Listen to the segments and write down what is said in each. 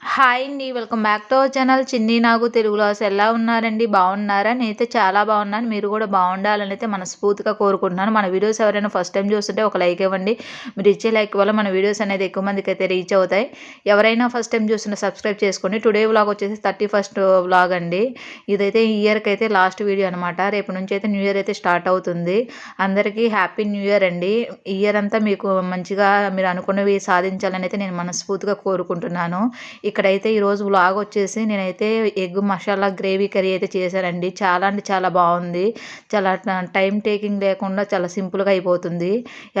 Hi అండి welcome back to our channel. Chinni Nagu తెలుగులో అసలు ఎలా ఉన్నారండి? బాగున్నారా? నేనైతే చాలా బాగున్నాను. మీరు కూడా బాగుండాలని అయితే మనస్ఫూర్తిగా కోరుకుంటున్నాను. మన వీడియోస్ ఎవరైనా ఫస్ట్ టైం చూస్తుంటే ఒక లైక్ ఇవ్వండి. మీరు ఇచ్చే లైక్ వల్ల మన వీడియోస్ అనేది ఎక్కువ మందికి అయితే రీచ్ అవుతాయి. ఎవరైనా ఫస్ట్ టైం చూస్తున్న సబ్స్క్రైబ్ చేసుకోండి. టుడే వ్లాగ్ వచ్చేసి థర్టీ ఫస్ట్ వ్లాగ్ అండి. ఇదైతే ఈ ఇయర్కి అయితే లాస్ట్ వీడియో అనమాట రేపు నుంచి అయితే న్యూ ఇయర్ అయితే స్టార్ట్ అవుతుంది. అందరికీ హ్యాపీ న్యూ ఇయర్ అండి. ఇయర్ అంతా మీకు మంచిగా మీరు అనుకున్నవి సాధించాలని అయితే నేను మనస్ఫూర్తిగా కోరుకుంటున్నాను. ఇక్కడైతే ఈరోజు వ్లాగ్ వచ్చేసి నేనైతే ఎగ్ మసాలా గ్రేవీ కర్రీ అయితే చేశానండి. చాలా అంటే చాలా బాగుంది. చాలా టైం టేకింగ్ లేకుండా చాలా సింపుల్గా అయిపోతుంది.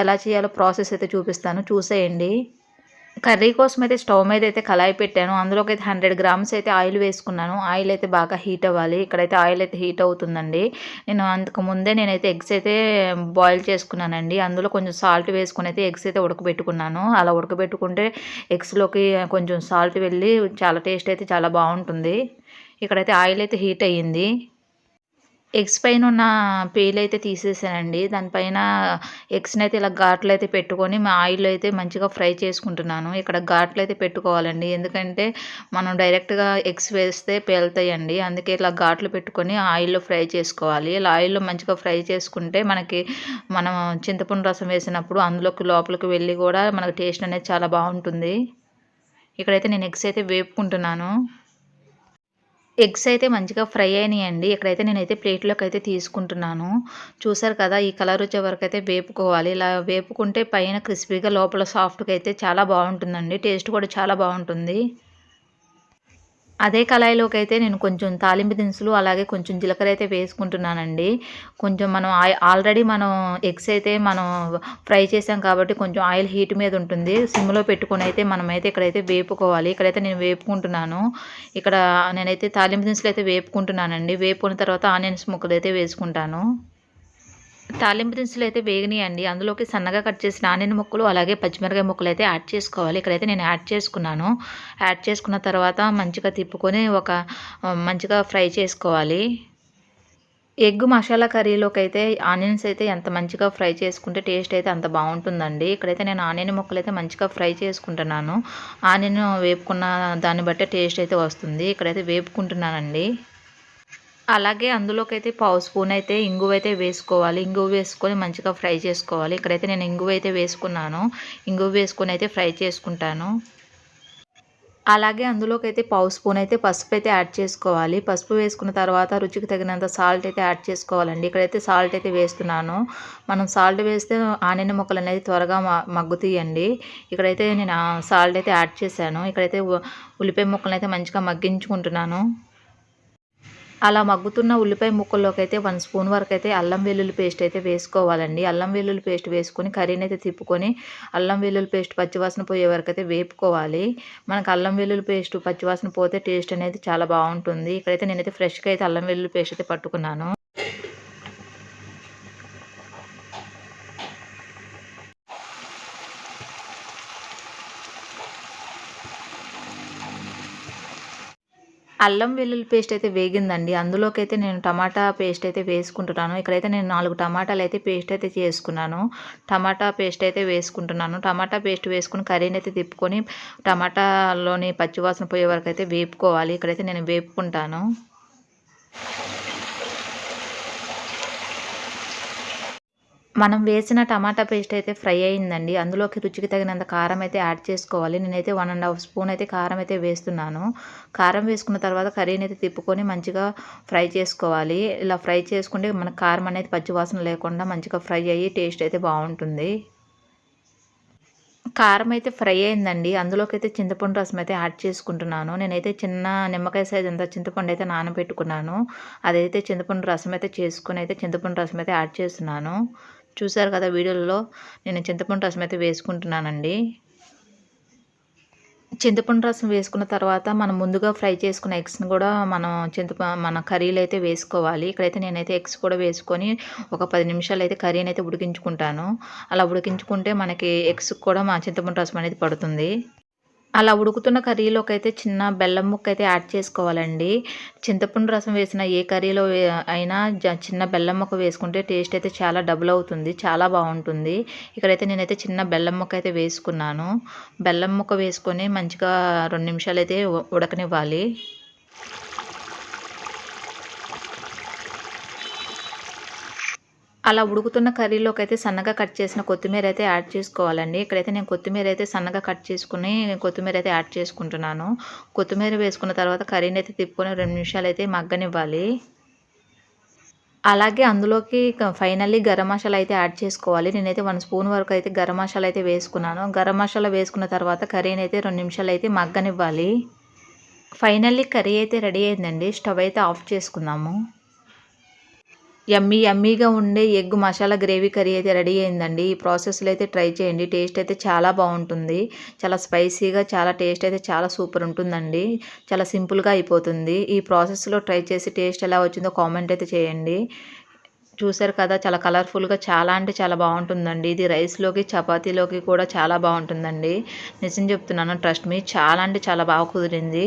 ఎలా చేయాలో ప్రాసెస్ అయితే చూపిస్తాను. చూసేయండి. కర్రీ కోసం అయితే స్టవ్ మీద అయితే కళాయి పెట్టాను. అందులోకి అయితే హండ్రెడ్ గ్రామ్స్ అయితే ఆయిల్ వేసుకున్నాను. ఆయిల్ అయితే బాగా హీట్ అవ్వాలి. ఇక్కడైతే ఆయిల్ అయితే హీట్ అవుతుందండి. నేను అంతకు ముందే నేనైతే ఎగ్స్ అయితే బాయిల్ చేసుకున్నానండి. అందులో కొంచెం సాల్ట్ వేసుకుని అయితే ఎగ్స్ అయితే ఉడకబెట్టుకున్నాను. అలా ఉడకబెట్టుకుంటే ఎగ్స్లోకి కొంచెం సాల్ట్ వెళ్ళి చాలా టేస్ట్ అయితే చాలా బాగుంటుంది. ఇక్కడైతే ఆయిల్ అయితే హీట్ అయ్యింది. ఎగ్స్ పైన ఉన్న పేలు అయితే తీసేసానండి. దానిపైన ఎగ్స్ని అయితే ఇలా ఘాట్లు అయితే పెట్టుకొని మా ఆయిల్ అయితే మంచిగా ఫ్రై చేసుకుంటున్నాను. ఇక్కడ ఘాట్లు అయితే పెట్టుకోవాలండి. ఎందుకంటే మనం డైరెక్ట్గా ఎగ్స్ వేస్తే పేలుతాయండి. అందుకే ఇలా ఘాట్లు పెట్టుకొని ఆయిల్లో ఫ్రై చేసుకోవాలి. ఇలా ఆయిల్లో మంచిగా ఫ్రై చేసుకుంటే మనకి మనం చింతపండు రసం వేసినప్పుడు అందులోకి లోపలికి వెళ్ళి కూడా మనకు టేస్ట్ అనేది చాలా బాగుంటుంది. ఇక్కడైతే నేను ఎగ్స్ అయితే వేపుకుంటున్నాను. ఎగ్స్ అయితే మంచిగా ఫ్రై అయినాయండి. ఇక్కడైతే నేనైతే ప్లేట్లోకి అయితే తీసుకుంటున్నాను. చూసారు కదా ఈ కలర్ వచ్చే వరకు అయితే వేపుకోవాలి. ఇలా వేపుకుంటే పైన క్రిస్పీగా లోపల సాఫ్ట్గా అయితే చాలా బాగుంటుందండి. టేస్ట్ కూడా చాలా బాగుంటుంది. అదే కళాయిలోకి అయితే నేను కొంచెం తాలింపు దినుసులు అలాగే కొంచెం జీలకర్ర అయితే వేసుకుంటున్నానండి. కొంచెం మనం ఆల్రెడీ మనం ఎగ్స్ అయితే మనం ఫ్రై చేసాం కాబట్టి కొంచెం ఆయిల్ హీట్ మీద ఉంటుంది. సిమ్లో పెట్టుకొని అయితే మనమైతే ఇక్కడైతే వేపుకోవాలి. ఇక్కడైతే నేను వేపుకుంటున్నాను. ఇక్కడ నేనైతే తాలింపు దినుసులు అయితే వేపుకుంటున్నానండి. వేపుకున్న తర్వాత ఆనియన్స్ ముక్కలు అయితే వేసుకుంటాను. తాలింపు దినుసులు అయితే వేగినాయండి. అందులోకి సన్నగా కట్ చేసిన ఆనియన్ ముక్కలు అలాగే పచ్చిమిరకాయ ముక్కలు అయితే యాడ్ చేసుకోవాలి. ఇక్కడైతే నేను యాడ్ చేసుకున్నాను. యాడ్ చేసుకున్న తర్వాత మంచిగా తిప్పుకొని ఒక మంచిగా ఫ్రై చేసుకోవాలి. ఎగ్ మసాలా కర్రీలోకి అయితే ఆనియన్స్ అయితే ఎంత మంచిగా ఫ్రై చేసుకుంటే టేస్ట్ అయితే అంత బాగుంటుందండి. ఇక్కడైతే నేను ఆనియన్ ముక్కలు అయితే మంచిగా ఫ్రై చేసుకుంటున్నాను. ఆనియన్ వేపుకున్న దాన్ని బట్టే టేస్ట్ అయితే వస్తుంది. ఇక్కడైతే వేపుకుంటున్నానండి. అలాగే అందులోకి అయితే పావు స్పూన్ అయితే ఇంగువ అయితే వేసుకోవాలి. ఇంగువ వేసుకొని మంచిగా ఫ్రై చేసుకోవాలి. ఇక్కడైతే నేను ఇంగువ అయితే వేసుకున్నాను. ఇంగువ వేసుకొని అయితే ఫ్రై చేసుకుంటాను. అలాగే అందులోకి అయితే పావు స్పూన్ అయితే పసుపు అయితే యాడ్ చేసుకోవాలి. పసుపు వేసుకున్న తర్వాత రుచికి తగినంత సాల్ట్ అయితే యాడ్ చేసుకోవాలండి. ఇక్కడైతే సాల్ట్ అయితే వేస్తున్నాను. మనం సాల్ట్ వేస్తే ఆనియన్ ముక్కలు అనేది త్వరగా మగ్గుతాయండి. ఇక్కడైతే నేను సాల్ట్ అయితే యాడ్ చేశాను. ఇక్కడైతే ఉల్లిపాయ ముక్కలను అయితే మంచిగా మగ్గించుకుంటున్నాను. అలా మగ్గుతున్న ఉల్లిపాయ ముక్కల్లోకి అయితే వన్ స్పూన్ వరకు అయితే అల్లం వెల్లుల్లి పేస్ట్ అయితే వేసుకోవాలండి. అల్లం వెల్లుల్లి పేస్ట్ వేసుకొని కర్రీని అయితే తిప్పుకొని అల్లం వెల్లుల్లి పేస్ట్ పచ్చివాసన పోయే వరకు అయితే వేపుకోవాలి. మనకు అల్లం వెల్లుల్లి పేస్ట్ పచ్చివాసన పోతే టేస్ట్ అనేది చాలా బాగుంటుంది. ఇక్కడైతే నేనైతే ఫ్రెష్గా అయితే అల్లం వెల్లుల్లి పేస్ట్ అయితే పట్టుకున్నాను. అల్లం వెల్లుల్లి పేస్ట్ అయితే వేగిందండి. అందులోకి అయితే నేను టమాటా పేస్ట్ అయితే వేసుకుంటున్నాను. ఇక్కడైతే నేను నాలుగు టమాటాలు అయితే పేస్ట్ అయితే చేసుకున్నాను. టమాటా పేస్ట్ అయితే వేసుకుంటున్నాను. టమాటా పేస్ట్ వేసుకుని కర్రీని అయితే తిప్పుకొని టమాటాలోని పచ్చివాసన పోయే వరకు అయితే వేపుకోవాలి. ఇక్కడైతే నేను వేపుకుంటాను. మనం వేసిన టమాటా పేస్ట్ అయితే ఫ్రై అయిందండి. అందులోకి రుచికి తగినంత కారం అయితే యాడ్ చేసుకోవాలి. నేనైతే వన్ అండ్ హాఫ్ స్పూన్ అయితే కారం అయితే వేస్తున్నాను. కారం వేసుకున్న తర్వాత కర్రీని అయితే తిప్పుకొని మంచిగా ఫ్రై చేసుకోవాలి. ఇలా ఫ్రై చేసుకుంటే మన కారం అనేది పచ్చివాసన లేకుండా మంచిగా ఫ్రై అయ్యి టేస్ట్ అయితే బాగుంటుంది. కారం అయితే ఫ్రై అయిందండి. అందులోకి అయితే చింతపండు రసం అయితే యాడ్ చేసుకుంటున్నాను. నేనైతే చిన్న నిమ్మకాయ సైజ్ అంత చింతపండు అయితే నానబెట్టుకున్నాను. అదైతే చింతపండు రసం అయితే చేసుకుని అయితే చింతపండు రసం అయితే యాడ్ చేస్తున్నాను. చూసారు కదా వీడియోలో నేను చింతపండు రసం అయితే వేసుకుంటున్నానండి. చింతపండు రసం వేసుకున్న తర్వాత మనం ముందుగా ఫ్రై చేసుకున్న ఎగ్స్ని కూడా మనం చింతప మన కర్రీలు అయితే వేసుకోవాలి. ఇక్కడైతే నేనైతే ఎగ్స్ కూడా వేసుకొని ఒక పది నిమిషాలు అయితే కర్రీని అయితే ఉడికించుకుంటాను. అలా ఉడికించుకుంటే మనకి ఎగ్స్ కూడా మా చింతపండు రసం అనేది పడుతుంది. అలా ఉడుకుతున్న కర్రీలోకి అయితే చిన్న బెల్లం ముక్క అయితే యాడ్ చేసుకోవాలండి. చింతపండు రసం వేసిన ఏ కర్రీలో అయినా జ- చిన్న బెల్లం ముక్క వేసుకుంటే టేస్ట్ అయితే చాలా డబుల్ అవుతుంది చాలా బాగుంటుంది. ఇక్కడైతే నేనైతే చిన్న బెల్లం ముక్క అయితే వేసుకున్నాను. బెల్లం ముక్క వేసుకొని మంచిగా రెండు నిమిషాలు అయితే ఉడకనివ్వాలి. అలా ఉడుకుతున్న కర్రీలోకి అయితే సన్నగా కట్ చేసిన కొత్తిమీర అయితే యాడ్ చేసుకోవాలండి. ఇక్కడైతే నేను కొత్తిమీర అయితే సన్నగా కట్ చేసుకుని కొత్తిమీర అయితే యాడ్ చేసుకుంటున్నాను. కొత్తిమీర వేసుకున్న తర్వాత కర్రీని అయితే తిప్పుకొని రెండు నిమిషాలు అయితే మగ్గనివ్వాలి. అలాగే అందులోకి ఫైనల్లీ గరం మసాలా అయితే యాడ్ చేసుకోవాలి. నేనైతే వన్ స్పూన్ వరకు అయితే గరం మసాలా అయితే వేసుకున్నాను. గరం మసాలా వేసుకున్న తర్వాత కర్రీని అయితే రెండు నిమిషాలు అయితే మగ్గనివ్వాలి. ఫైనల్లీ కర్రీ అయితే రెడీ అయిందండి. స్టవ్ అయితే ఆఫ్ చేసుకుందాము. యమ్మీ యమ్మీగా ఉండే ఎగ్ మసాలా గ్రేవీ కర్రీ అయితే రెడీ అయిందండి. ఈ ప్రాసెస్లో అయితే ట్రై చేయండి. టేస్ట్ అయితే చాలా బాగుంటుంది. చాలా స్పైసీగా చాలా టేస్ట్ అయితే చాలా సూపర్ ఉంటుందండి. చాలా సింపుల్గా అయిపోతుంది. ఈ ప్రాసెస్లో ట్రై చేసి టేస్ట్ ఎలా వచ్చిందో కామెంట్ అయితే చేయండి. చూసారు కదా చాలా కలర్ఫుల్గా చాలా అంటే చాలా బాగుంటుందండి. ఇది రైస్లోకి చపాతీలోకి కూడా చాలా బాగుంటుందండి. నిజం చెప్తున్నాను ట్రస్ట్ మీ చాలా అంటే చాలా బాగా కుదిరింది.